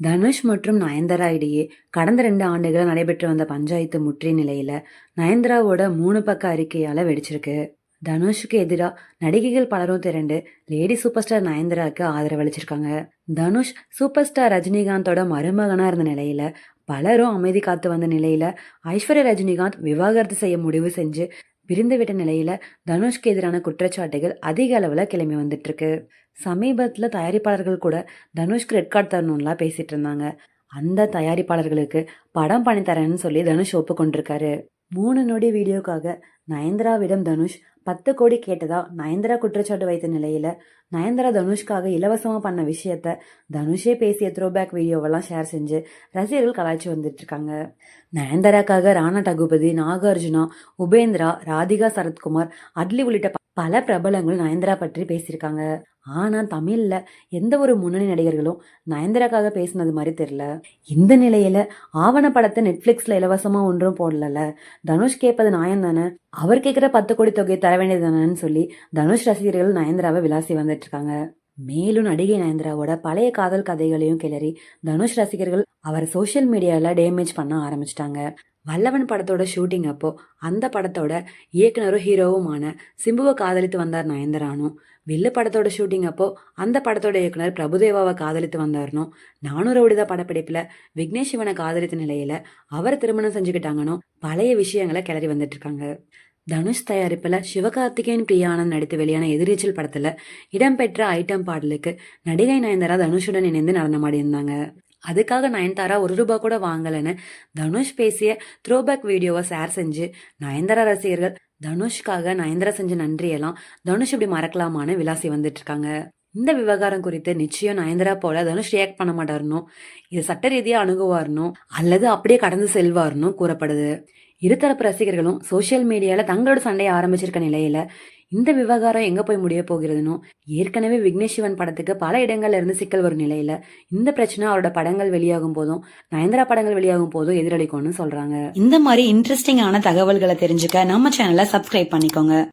தனுஷ் மற்றும் நயன்தாரா இடையே கடந்த ரெண்டு ஆண்டுகளில் நடைபெற்று வந்த பஞ்சாயத்து முற்றிய நிலையில நயன்தாராவோட மூணு பக்க அறிக்கையால வெடிச்சிருக்கு. தனுஷுக்கு எதிராக நடிகைகள் பலரும் திரண்டு லேடி சூப்பர் ஸ்டார் நயன்தாராக்கு ஆதரவளிச்சிருக்காங்க தனுஷ் சூப்பர் ஸ்டார் ரஜினிகாந்தோட மருமகனா இருந்த நிலையில பலரும் அமைதி காத்து வந்த நிலையில ஐஸ்வர்யா ரஜினிகாந்த் விவாகரத்து செய்ய முடிவு செஞ்சு பிரிந்து விட்ட நிலையில தனுஷ்க்கு எதிரான குற்றச்சாட்டுகள் அதிக அளவுல கிளம்பி வந்துட்டு இருக்கு சமீபத்துல தயாரிப்பாளர்கள் கூட தனுஷ்க்கு ரெட் கார்டு தரணும்லாம் பேசிட்டு இருந்தாங்க. அந்த தயாரிப்பாளர்களுக்கு படம் பண்ணி தரேன்னு சொல்லி தனுஷ் ஒப்புக்கொண்டிருக்காரு. மூணு நொடி வீடியோக்காக நயன்தாராவிடம் தனுஷ் பத்து கோடி கேட்டதா நயன்தாரா குற்றச்சாட்டு வைத்த நிலையில நயன்தாரா தனுஷ்காக இலவசமா பண்ண விஷயத்த தனுஷே பேசிய த்ரோபேக் வீடியோவெல்லாம் ஷேர் செஞ்சு ரசிகர்கள் கலாய்ச்சி வந்துட்டு இருக்காங்க நயன்தாராக்காக ராணா டகுபதி நாகார்ஜுனா உபேந்திரா ராதிகா சரத்குமார் அட்லி உள்ளிட்ட பல பிரபலங்கள் நயன்தாரா பற்றி பேசியிருக்காங்க. ஆனா தமிழ்ல எந்த ஒரு முன்னணி நடிகர்களும் நயன்தாராக்காக பேசினது மாதிரி தெரியல. இந்த நிலையில ஆவண படத்தை நெட்ஃபிளிக்ஸ்ல இலவசமா ஒன்றும் போடல தனுஷ் கேட்பது நியாயம் தானே அவர் கேட்குற பத்து கோடி தொகையை தர வேண்டியது தானேன்னு சொல்லி தனுஷ் ரசிகர்கள் நயன்தாராவை விளாசி வந்துட்டு இருக்காங்க. மேலும் நடிகை நயன்தாராவோட பழைய காதல் கதைகளையும் கிளறி தனுஷ் ரசிகர்கள் அவர் சோஷியல் மீடியால டேமேஜ் பண்ண ஆரம்பிச்சிட்டாங்க. வல்லவன் படத்தோட ஷூட்டிங் அப்போ அந்த படத்தோட இயக்குனரும் ஹீரோவுமான சிம்புவை காதலித்து வந்தார் நயன்தரானும் வில்லு படத்தோட ஷூட்டிங் அப்போ அந்த படத்தோட இயக்குனர் பிரபுதேவாவை காதலித்து வந்தார்னும் நானூறு விடுத படப்பிடிப்பில் விக்னேஷ் சிவனை காதலித்த நிலையில அவர் திருமணம் செஞ்சுக்கிட்டாங்கன்னு பழைய விஷயங்களை கிளறி வந்துட்டு இருக்காங்க தனுஷ் தயாரிப்பில் சிவகார்த்திகேயன் பிரியானந்த் நடித்து வெளியான எதிர்நீச்சல் படத்தில் இடம்பெற்ற ஐட்டம் பாடலுக்கு நடிகை நயன்தாரா தனுஷுடன் இணைந்து நடனமாடி இருந்தாங்க அதுக்காக நயன்தாரா ஒரு ரூபாய் கூட வாங்கலைன்னு தனுஷ் பேசிய த்ரோபேக் வீடியோவை ஷேர் செஞ்சு நயன்தாரா ரசிகர்கள் தனுஷ்காக நயன்தாரா செஞ்ச நன்றியெல்லாம் தனுஷ் இப்படி மறக்கலாமான்னு விலாசி வந்துட்டு இருக்காங்க இந்த விவகாரம் குறித்து நிச்சயம் நயன்தாரா போல தனுஷ் ரியாக்ட் பண்ண மாட்டாருனோ இது சட்ட ரீதியாக அணுகுவார்னோ அல்லது அப்படியே கடந்து செல்வார்னோ கூறப்படுது. இருதரப்பு ரசிகர்களும் சோஷியல் மீடியாவில் தங்களோட சண்டையை ஆரம்பிச்சிருக்க நிலையில இந்த விவகாரம் எங்க போய் முடிய போகிறதுனோ? ஏற்கனவே விக்னேஷ் சிவன் படத்துக்கு பல இடங்கள்ல இருந்து சிக்கல் வரும் நிலையில இந்த பிரச்சனை அவரோட படங்கள் வெளியாகும் போதும் நயன்தரா படங்கள் வெளியாகும் போதும் எதிரொலிக்கும்னு சொல்றாங்க. இந்த மாதிரி இன்ட்ரெஸ்டிங்கான தகவல்களை தெரிஞ்சுக்க நம்ம சேனலை சப்ஸ்கிரைப் பண்ணிக்கோங்க.